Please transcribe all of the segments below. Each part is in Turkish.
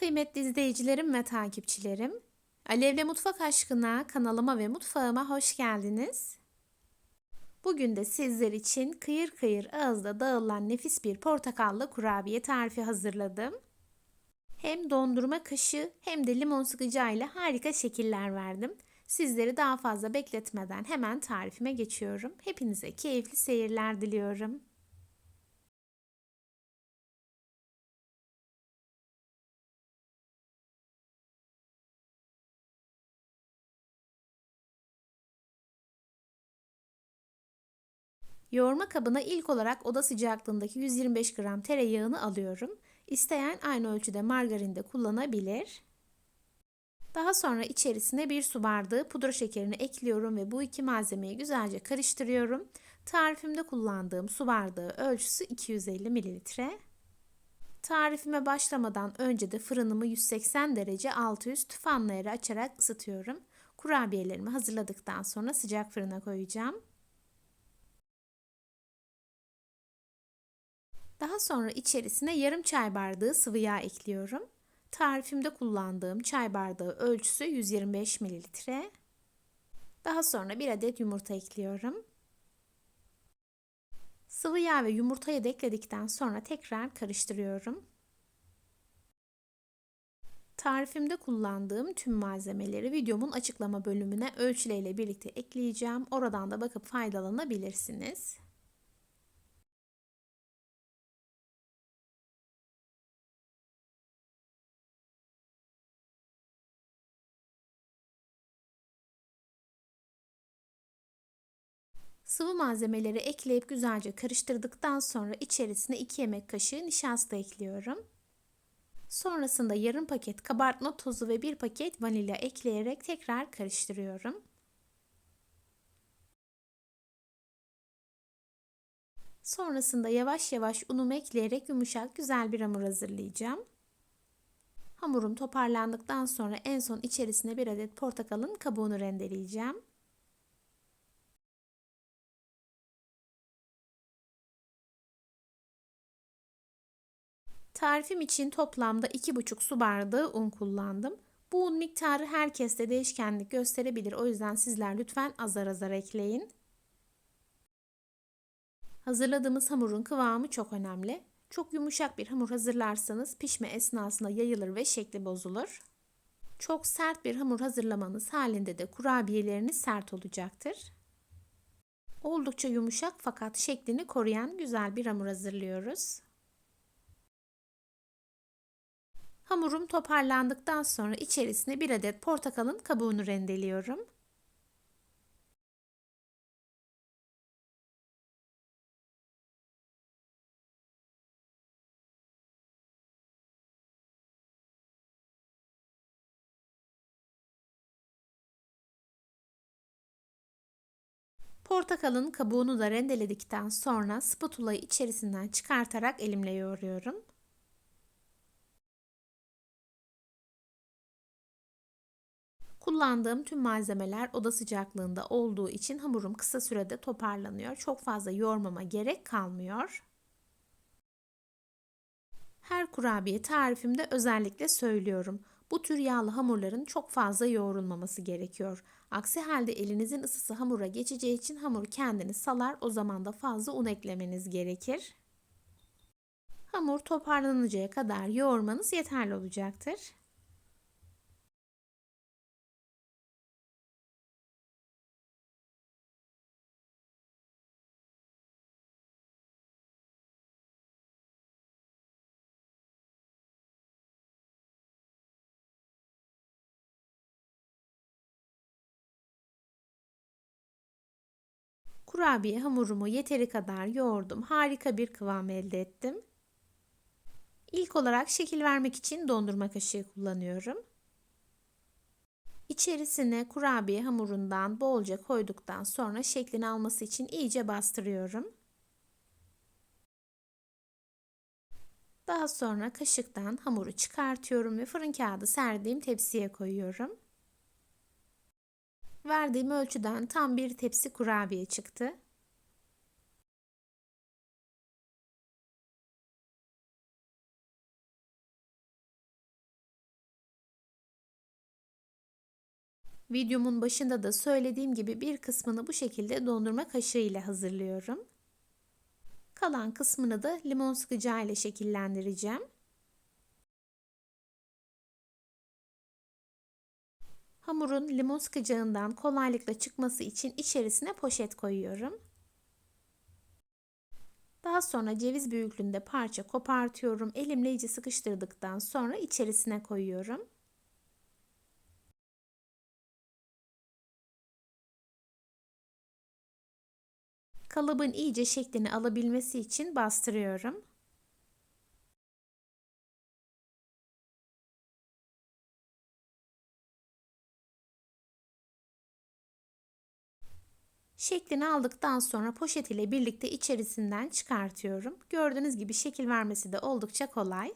Kıymetli izleyicilerim ve takipçilerim, Alevle Mutfak Aşkına kanalıma ve mutfağıma hoş geldiniz. Bugün de sizler için kıyır kıyır ağızda dağılan nefis bir portakallı kurabiye tarifi hazırladım. Hem dondurma kaşığı hem de limon sıkıcı harika şekiller verdim. Sizleri daha fazla bekletmeden hemen tarifime geçiyorum. Hepinize keyifli seyirler diliyorum. Yoğurma kabına ilk olarak oda sıcaklığındaki 125 gram tereyağını alıyorum. İsteyen aynı ölçüde margarin de kullanabilir. Daha sonra içerisine bir su bardağı pudra şekerini ekliyorum ve bu iki malzemeyi güzelce karıştırıyorum. Tarifimde kullandığım su bardağı ölçüsü 250 mililitre. Tarifime başlamadan önce de fırınımı 180 derece altı üst fanları açarak ısıtıyorum. Kurabiyelerimi hazırladıktan sonra sıcak fırına koyacağım. Daha sonra içerisine yarım çay bardağı sıvı yağ ekliyorum. Tarifimde kullandığım çay bardağı ölçüsü 125 mililitre. Daha sonra bir adet yumurta ekliyorum. Sıvı yağ ve yumurtayı ekledikten sonra tekrar karıştırıyorum. Tarifimde kullandığım tüm malzemeleri videomun açıklama bölümüne ölçüleyle birlikte ekleyeceğim. Oradan da bakıp faydalanabilirsiniz. Sıvı malzemeleri ekleyip güzelce karıştırdıktan sonra içerisine 2 yemek kaşığı nişasta ekliyorum. Sonrasında yarım paket kabartma tozu ve 1 paket vanilya ekleyerek tekrar karıştırıyorum. Sonrasında yavaş yavaş unumu ekleyerek yumuşak güzel bir hamur hazırlayacağım. Hamurum toparlandıktan sonra en son içerisine bir adet portakalın kabuğunu rendeleyeceğim. Tarifim için toplamda 2,5 su bardağı un kullandım. Bu un miktarı herkeste değişkenlik gösterebilir. O yüzden sizler lütfen azar azar ekleyin. Hazırladığımız hamurun kıvamı çok önemli. Çok yumuşak bir hamur hazırlarsanız pişme esnasında yayılır ve şekli bozulur. Çok sert bir hamur hazırlamanız halinde de kurabiyeleriniz sert olacaktır. Oldukça yumuşak fakat şeklini koruyan güzel bir hamur hazırlıyoruz. Hamurum toparlandıktan sonra içerisine bir adet portakalın kabuğunu rendeliyorum. Portakalın kabuğunu da rendeledikten sonra spatulayı içerisinden çıkartarak elimle yoğuruyorum. Kullandığım tüm malzemeler oda sıcaklığında olduğu için hamurum kısa sürede toparlanıyor. Çok fazla yoğurmama gerek kalmıyor. Her kurabiye tarifimde özellikle söylüyorum. Bu tür yağlı hamurların çok fazla yoğrulmaması gerekiyor. Aksi halde elinizin ısısı hamura geçeceği için hamur kendini salar. O zaman da fazla un eklemeniz gerekir. Hamur toparlanıncaya kadar yoğurmanız yeterli olacaktır. Kurabiye hamurumu yeteri kadar yoğurdum. Harika bir kıvam elde ettim. İlk olarak şekil vermek için dondurma kaşığı kullanıyorum. İçerisine kurabiye hamurundan bolca koyduktan sonra şeklini alması için iyice bastırıyorum. Daha sonra kaşıktan hamuru çıkartıyorum ve fırın kağıdı serdiğim tepsiye koyuyorum. Verdiğim ölçüden tam bir tepsi kurabiye çıktı. Videomun başında da söylediğim gibi bir kısmını bu şekilde dondurma kaşığı ile hazırlıyorum. Kalan kısmını da limon sıkacağı ile şekillendireceğim. Hamurun limon sıkacağından kolaylıkla çıkması için içerisine poşet koyuyorum. Daha sonra ceviz büyüklüğünde parça kopartıyorum. Elimle iyice sıkıştırdıktan sonra içerisine koyuyorum. Kalıbın iyice şeklini alabilmesi için bastırıyorum. Şeklini aldıktan sonra poşet ile birlikte içerisinden çıkartıyorum. Gördüğünüz gibi şekil vermesi de oldukça kolay.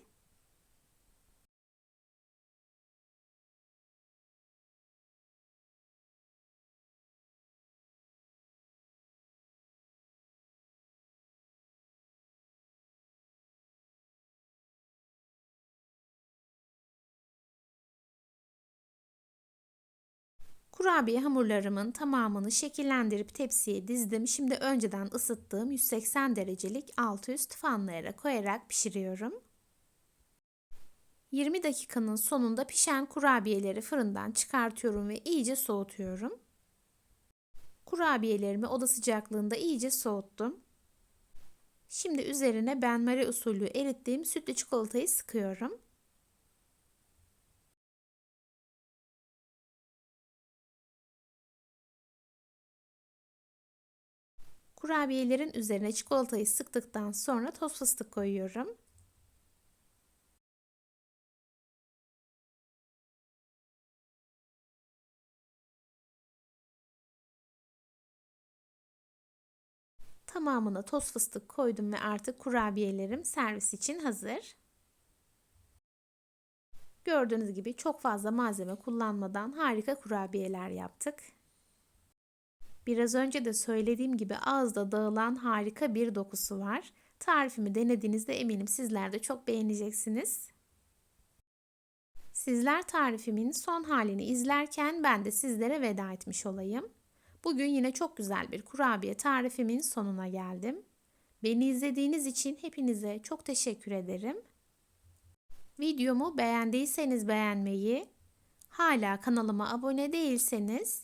Kurabiye hamurlarımın tamamını şekillendirip tepsiye dizdim. Şimdi önceden ısıttığım 180 derecelik alt üst fanlara koyarak pişiriyorum. 20 dakikanın sonunda pişen kurabiyeleri fırından çıkartıyorum ve iyice soğutuyorum. Kurabiyelerimi oda sıcaklığında iyice soğuttum. Şimdi üzerine benmari usulü erittiğim sütlü çikolatayı sıkıyorum. Kurabiyelerin üzerine çikolatayı sıktıktan sonra toz fıstık koyuyorum. Tamamına toz fıstık koydum ve artık kurabiyelerim servis için hazır. Gördüğünüz gibi çok fazla malzeme kullanmadan harika kurabiyeler yaptık. Biraz önce de söylediğim gibi ağızda dağılan harika bir dokusu var. Tarifimi denediğinizde eminim sizler de çok beğeneceksiniz. Sizler tarifimin son halini izlerken ben de sizlere veda etmiş olayım. Bugün yine çok güzel bir kurabiye tarifimin sonuna geldim. Beni izlediğiniz için hepinize çok teşekkür ederim. Videomu beğendiyseniz beğenmeyi, hala kanalıma abone değilseniz